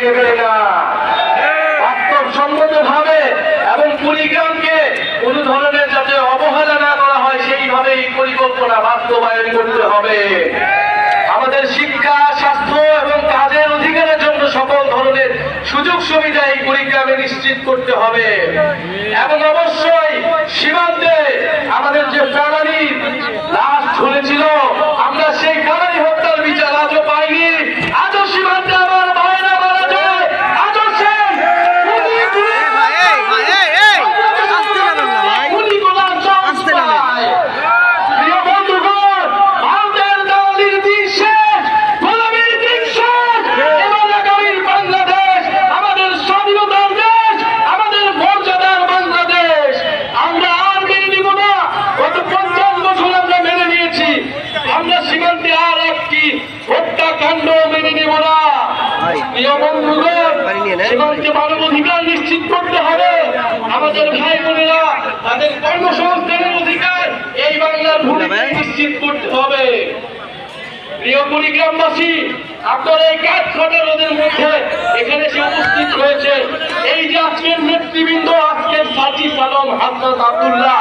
নেবে না। বাস্তবসম্মত ভাবে এবং কুড়িগ্রামকে কোন ধরনের যাতে অবহেলা না করা হয় সেইভাবে এই পরিকল্পনা বাস্তবায়ন করতে হবে। আমাদের শিক্ষা, স্বাস্থ্য এবং কাজের অধিকারের জন্য সকল ধরনের সুযোগ সুবিধা এই কুড়িগ্রামে নিশ্চিত করতে হবে। এবং অবশ্যই সীমান্তে আমাদের যে প্রাণালী লাশ ঝুলেছিল আমরা সেই কানারি হত্যার বিচার আজও পাইনি আজও সীমান্তে আমার ভাইরা মারা যায় আজও সেই খুনি খুনি ভাই এই ভাই এই এই আসতে পারেন না ভাই খুনি গোলাম আসতে না ভাই। চায় প্রিয় বন্ধুগণ ভারতের দালালির দিন শেষ গোলামির দিন শেষ এবার আগামীর বাংলাদেশ আমাদের স্বাধীনতার দেশ আমাদের মর্যাদার বাংলাদেশ আমরা আর মেনে নিব না গত পঞ্চাশ বছর আমরা মেনে নিয়েছি আমরা সীমান্তে আর একটি হত্যাকাণ্ড মেনে নেব না ভাই। প্রিয় মানব অধিকার নিশ্চিত করতে হবে। আমাদের ভাই বোনেরা তাদের কর্মসংস্থানের অধিকার এই বাংলার নিশ্চিত করতে হবে। প্রিয় কুড়িগ্রামবাসী আপনার এই কাজ রোদের মধ্যে এখানে সে উপস্থিত হয়েছে এই যে আজকের নেতৃবৃন্দ আজকের সাচি সালম হাসনাত আব্দুল্লাহ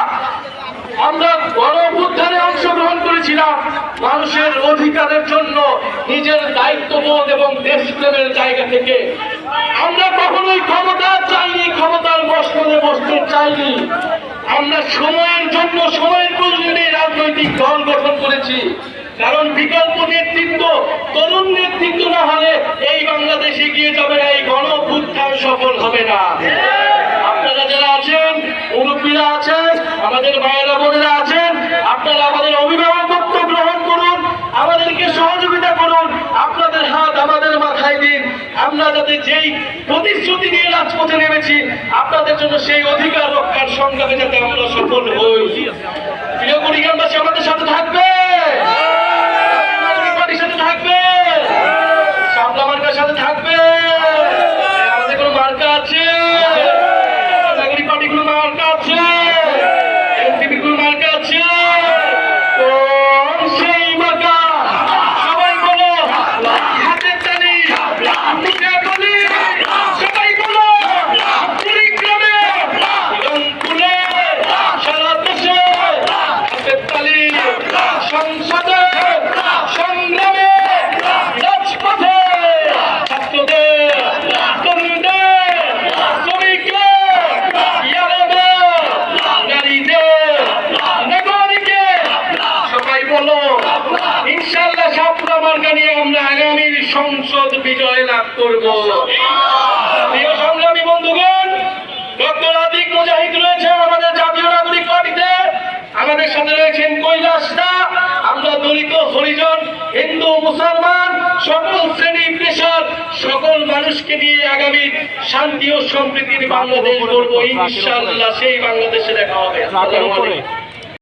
আমরা গণ অংশগ্রহণ করেছিলাম মানুষের অধিকারের জন্য নিজের দায়িত্ববোধ এবং দেশপ্রেমের জায়গা থেকে। বসতে চাইনি। আমরা সময়ের জন্য সময়ের প্রয়োজনে রাজনৈতিক দল গঠন করেছি। কারণ বিকল্প নেতৃত্ব, তরুণ নেতৃত্ব না হলে এই বাংলাদেশে গিয়ে যাবে না, এই গণ সফল হবে না। আপনারা যারা আছেন মুরব্বীরা আছেন, আমাদের মায়েরা বোনেরা আছেন আমরা যাতে যেই প্রতিশ্রুতি নিয়ে রাজপথে নেমেছি, আপনাদের জন্য সেই অধিকার রক্ষার সংগ্রামে যাতে আমরা সফল হই প্রিয় কুড়িগ্রামবাসী আমাদের সাথে থাকবে পার্টির সাথে থাকবে সামলা মার্কার সাথে থাকবে আমাদের কোনো মার্কা আছে নাগরিক পার্টি কোনো মার্কা আছে এনসিপি কোনো মার্কা আছে কোন সেই মার্কা সবাই বলো হাতের তালি মুখে বলি সবাই বলো কুড়িগ্রামে রংপুরে সারা দেশে হাতের তালি সংসদে, সংগ্রামে, রাজপথে, ছাত্রদের নারীদের নাগরিকের সবাই বলো ইনশাল্লাহ মার্কা নিয়ে আমরা আগামীর সংসদ বিজয় লাভ করব। প্রিয় সংগ্রামী বন্ধুগণ, ডক্টর আতিক মুজাহিদ রয়েছেন আমাদের সাথে রয়েছেন কৈলাস আমরা দলিত হরিজন হিন্দু মুসলমান সকল শ্রেণি পেশার সকল মানুষকে নিয়ে আগামী শান্তি ও সম্প্রীতির বাংলাদেশ গড়বো। ইনশাল্লাহ সেই বাংলাদেশে দেখা হবে।